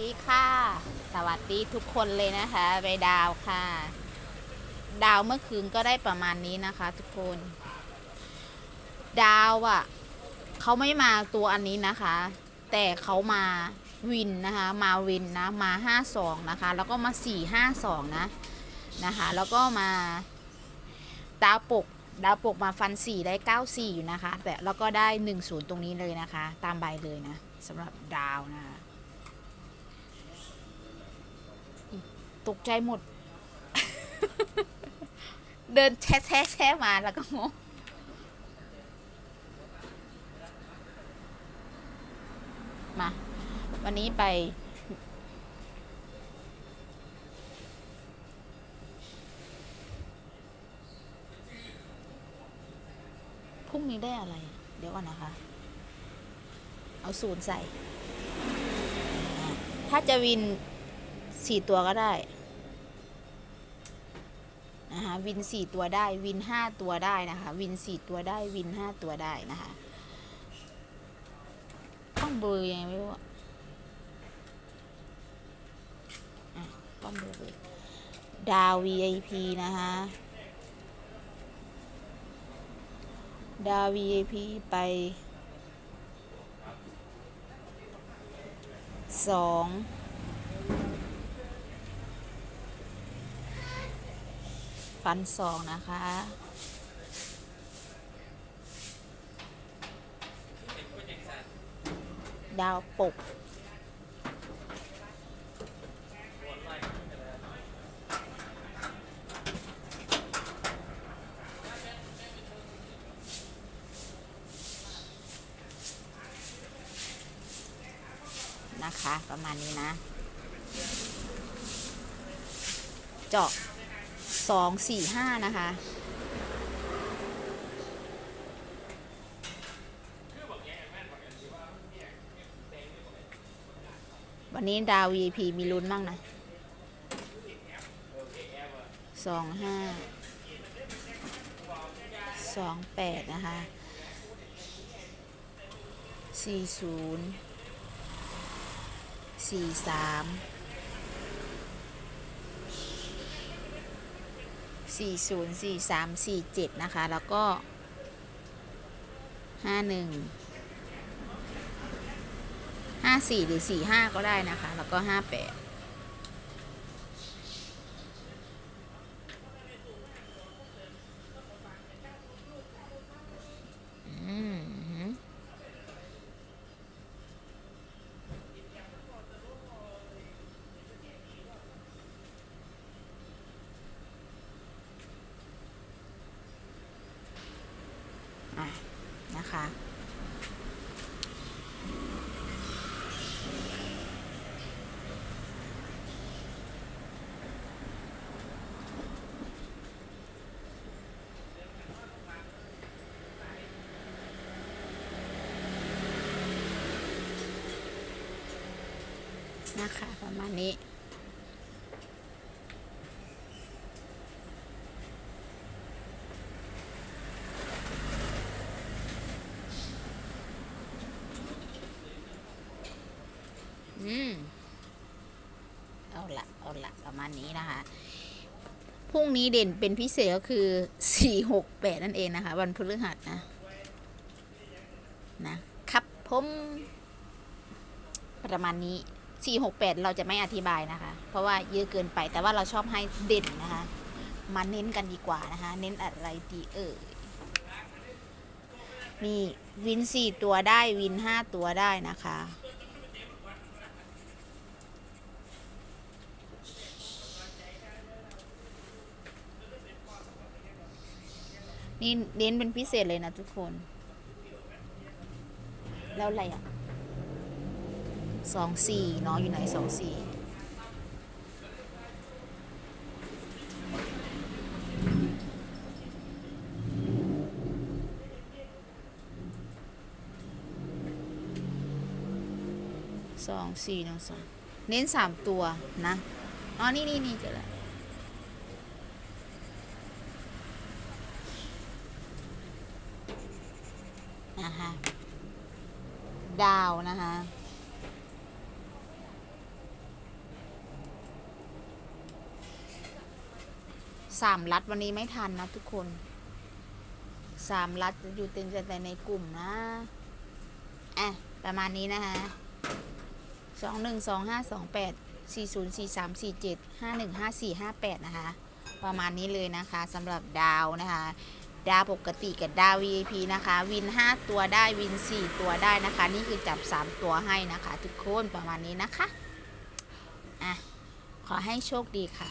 ดีค่ะ สวัสดีทุกคนเลยนะคะไปดาวค่ะ ดาวเมื่อคืนก็ได้ประมาณนี้นะคะ ทุกคน ดาวอะ่ะเขาไม่มาตัวอันนี้นะคะ แต่เขามาวินนะคะ มาวินนะมาห้าสองนะคะ แล้วก็มาสี่ห้าสองนะนะคะ แล้วก็มาดาวปกดาวปกมาฟันสี่ได้เก้าสี่อยู่นะคะ แต่แล้วก็ได้หนึ่งศูนย์ตรงนี้เลยนะคะ ตามใบเลยนะสำหรับดาวนะคะ ตกใจหมด เดินแช่แช่แช่มาแล้วก็งงมา วันนี้ไป พรุ่งนี้ได้อะไร เดี๋ยวก่อนนะคะ เอาศูนย์ใส่ ถ้าจะวินสี่ตัวก็ได้ นะคะวินสี่ตัวได้วินห้าตัวได้นะคะวินสี่ตัวได้วินห้าตัวได้นะคะต้องเบอร์ยังไม่รู้อะต้องเบอร์เลยดาว VIP นะคะดาว VIP ไปสอง ฟันสองนะคะ ดาวปก นะคะ ประมาณนี้นะ เจาะ สองสี่ห้านะคะวันนี้ดาว VIP มีลุ้นบ้างนะสองห้าสองแปดนะคะสี่ศูนย์สี่สาม 40 43 47 นะคะ แล้วก็ 51 54 หรือ 45 ก็ได้นะคะ แล้วก็ 58 นะคะ นะคะ ประมาณนี้ อืม เอาละประมาณนี้นะคะพรุ่งนี้เด่นเป็นพิเศษก็คือสี่หกแปดนั่นเองนะคะ วันพฤหัสนะ นะครับผมประมาณนี้สี่หกแปดเราจะไม่อธิบายนะคะ เพราะว่าเยอะเกินไปแต่ว่าเราชอบให้เด่นนะคะมาเน้นกันดีกว่านะคะ เน้นอะไรดีเอ่ยนี่วินสี่ตัวได้วินห้าตัวได้นะคะ นี่เน้นเป็นพิเศษเลยนะทุกคน แล้วอะไรอะสองสี่เนาะอยู่ไหนสองสี่สองสี่นึ่งสองเน้นสามตัวนะ อ๋อ นี่นี่นี่เจอแล้วะคะ ดาวนะคะสามรัดวันนี้ไม่ทันนะทุกคนสามรัดอยู่เต็มแต่ในกลุ่มนะอะประมาณนี้นะคะสองหนึ่งสองห้าสองแปดสี่ศูนย์สี่สามสี่เจ็ดห้าหนึ่งห้าสี่ห้าแปดนะคะ ประมาณนี้เลยนะคะสำหรับดาวนะคะ ดาวปกติกับดาว VIP นะคะ วิน 5 ตัวได้วิน 4 ตัวได้นะคะ นี่คือจับ 3 ตัวให้นะคะ ทุกคนประมาณนี้นะคะอะขอให้โชคดีค่ะ